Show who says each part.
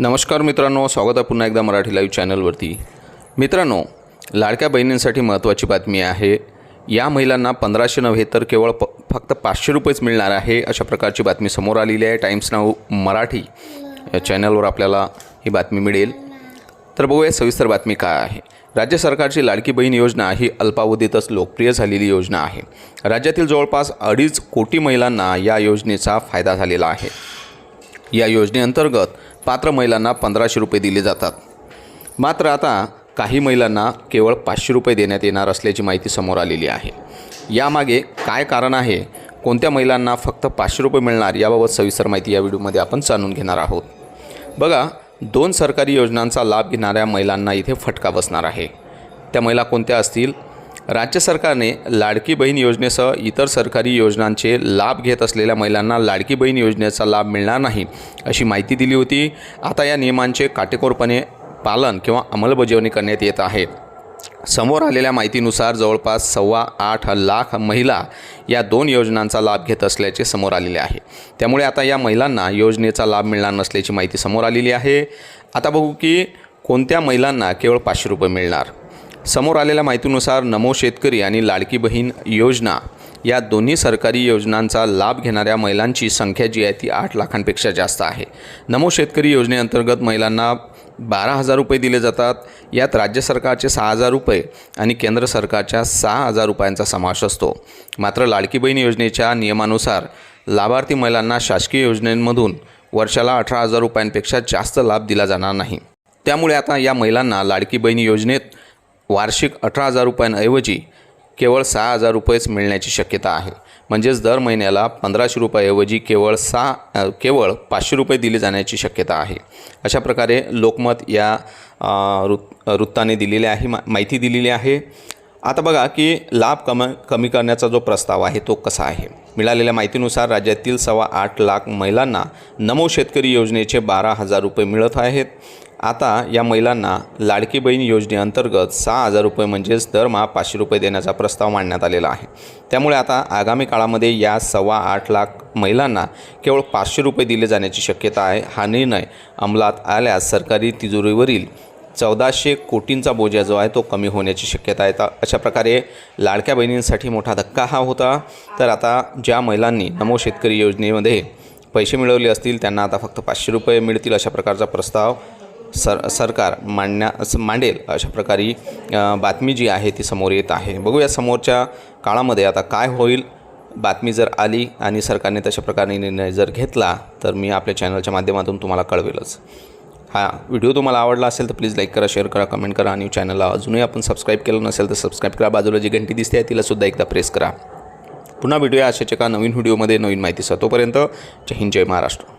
Speaker 1: नमस्कार मित्रांनो स्वागत आहे पुन्हा एकदा मराठी लाईव्ह चॅनलवरती मित्रांनो लाडक्या बहिणींसाठी महत्त्वाची बातमी आहे. या महिलांना पंधराशे नव्हे तर केवळ प फक्त पाचशे रुपयेच मिळणार आहे अशा प्रकारची बातमी समोर आलेली आहे. टाइम्स नाव मराठी या चॅनलवर आपल्याला ही बातमी मिळेल. तर बघूया सविस्तर बातमी काय आहे. राज्य सरकारची लाडकी बहीण योजना ही अल्पावधीतच लोकप्रिय झालेली योजना आहे. राज्यातील जवळपास अडीच कोटी महिलांना या योजनेचा फायदा झालेला आहे. या योजनेअंतर्गत पात्र महिलांना पंधराशे रुपये दिले जातात. मात्र आता काही महिलांना केवळ पाचशे रुपये देण्यात येणार असल्याची माहिती समोर आलेली आहे. यामागे काय कारण आहे? कोणत्या महिलांना फक्त पाचशे रुपये मिळणार याबाबत सविस्तर माहिती या व्हिडिओमध्ये आपण जाणून घेणार आहोत. बघा दोन सरकारी योजनांचा लाभ घेणाऱ्या महिलांना इथे फटका बसणार आहे. त्या महिला कोणत्या असतील? राज्य सरकारने लाडकी बहीण योजनेसह इतर सरकारी योजनांचे लाभ घेत असलेल्या महिलांना लाडकी बहीण योजनेचा लाभ मिळणार नाही अशी माहिती दिली होती. आता या नियमांचे काटेकोरपणे पालन किंवा अंमलबजावणी करण्यात येत आहे. समोर आलेल्या माहितीनुसार जवळपास सव्वा आठ लाख महिला या दोन योजनांचा लाभ घेत असल्याचे समोर आलेले आहे. त्यामुळे आता या महिलांना योजनेचा लाभ मिळणार नसल्याची माहिती समोर आलेली आहे. आता बघू की कोणत्या महिलांना केवळ पाचशे रुपये मिळणार? समोर आलेल्या माहितीनुसार नमो शेतकरी आणि लाडकी बहीण योजना या दोन्ही सरकारी योजनांचा लाभ घेणाऱ्या महिलांची संख्या जी आहे ती आठ लाखांपेक्षा जास्त आहे. नमो शेतकरी योजनेअंतर्गत महिलांना बारा हजार रुपये दिले जातात. यात राज्य सरकारचे सहा हजार रुपये आणि केंद्र सरकारच्या सहा हजार रुपयांचा समावेश असतो. मात्र लाडकी बहीण योजनेच्या नियमानुसार लाभार्थी महिलांना शासकीय योजनेमधून वर्षाला अठरा हजार रुपयांपेक्षा जास्त लाभ दिला जाणार नाही. त्यामुळे आता या महिलांना लाडकी बहीण योजनेत वार्षिक अठरा हजार रुपयांऐवजी केवळ सहा हजार रुपयेच मिळण्याची शक्यता आहे. म्हणजेच दर महिन्याला पंधराशे रुपयाऐवजी केवळ सहा केवळ पाचशे रुपये दिले जाण्याची शक्यता आहे. अशा प्रकारे लोकमत या वृत्त वृत्ताने दिलेली आहे मा माहिती दिलेली आहे. आता बघा की लाभ कम कमी करण्याचा जो प्रस्ताव आहे तो कसा आहे? मिळालेल्या माहितीनुसार राज्यातील सव्वा आठ लाख महिलांना नमो शेतकरी योजनेचे बारा हजार रुपये मिळत आहेत. आता या महिलांना लाडकी बहीण योजनेअंतर्गत सहा हजार रुपये म्हणजेच दरमहा पाचशे रुपये देण्याचा प्रस्ताव मांडण्यात आलेला आहे. त्यामुळे आता आगामी काळामध्ये या सव्वा आठ लाख महिलांना केवळ पाचशे रुपये दिले जाण्याची शक्यता आहे. हा निर्णय अंमलात आल्यास सरकारी तिजोरीवरील चौदाशे कोटींचा बोजा जो आहे तो कमी होण्याची शक्यता आहे. तर अशा प्रकारे लाडक्या बहिणींसाठी मोठा धक्का हा होता. तर आता ज्या महिलांनी नमो शेतकरी योजनेमध्ये पैसे मिळवले असतील त्यांना आता फक्त पाचशे रुपये मिळतील अशा प्रकारचा प्रस्ताव सर सरकार मांडण्या असं मांडेल अशा प्रकारे बातमी जी आहे ती समोर येत आहे. बघूया समोरच्या काळामध्ये आता काय होईल. बातमी जर आली आणि सरकारने तशा प्रकारे निर्णय जर घेतला तर मी आपल्या चॅनलच्या माध्यमातून तुम्हाला कळवेलच. हा व्हिडिओ तुम्हाला आवडला असेल तर प्लीज लाईक करा शेअर करा कमेंट करा आणि चॅनलला अजूनही आपण सबस्क्राईब केलं नसेल तर सबस्क्राईब करा. बाजूला जी घंटी दिसते आहे तिलासुद्धा एकदा प्रेस करा. पुन्हा भेटूया अशाच एका नवीन व्हिडिओमध्ये नवीन माहितीसह. तोपर्यंत जय हिंद जय महाराष्ट्र.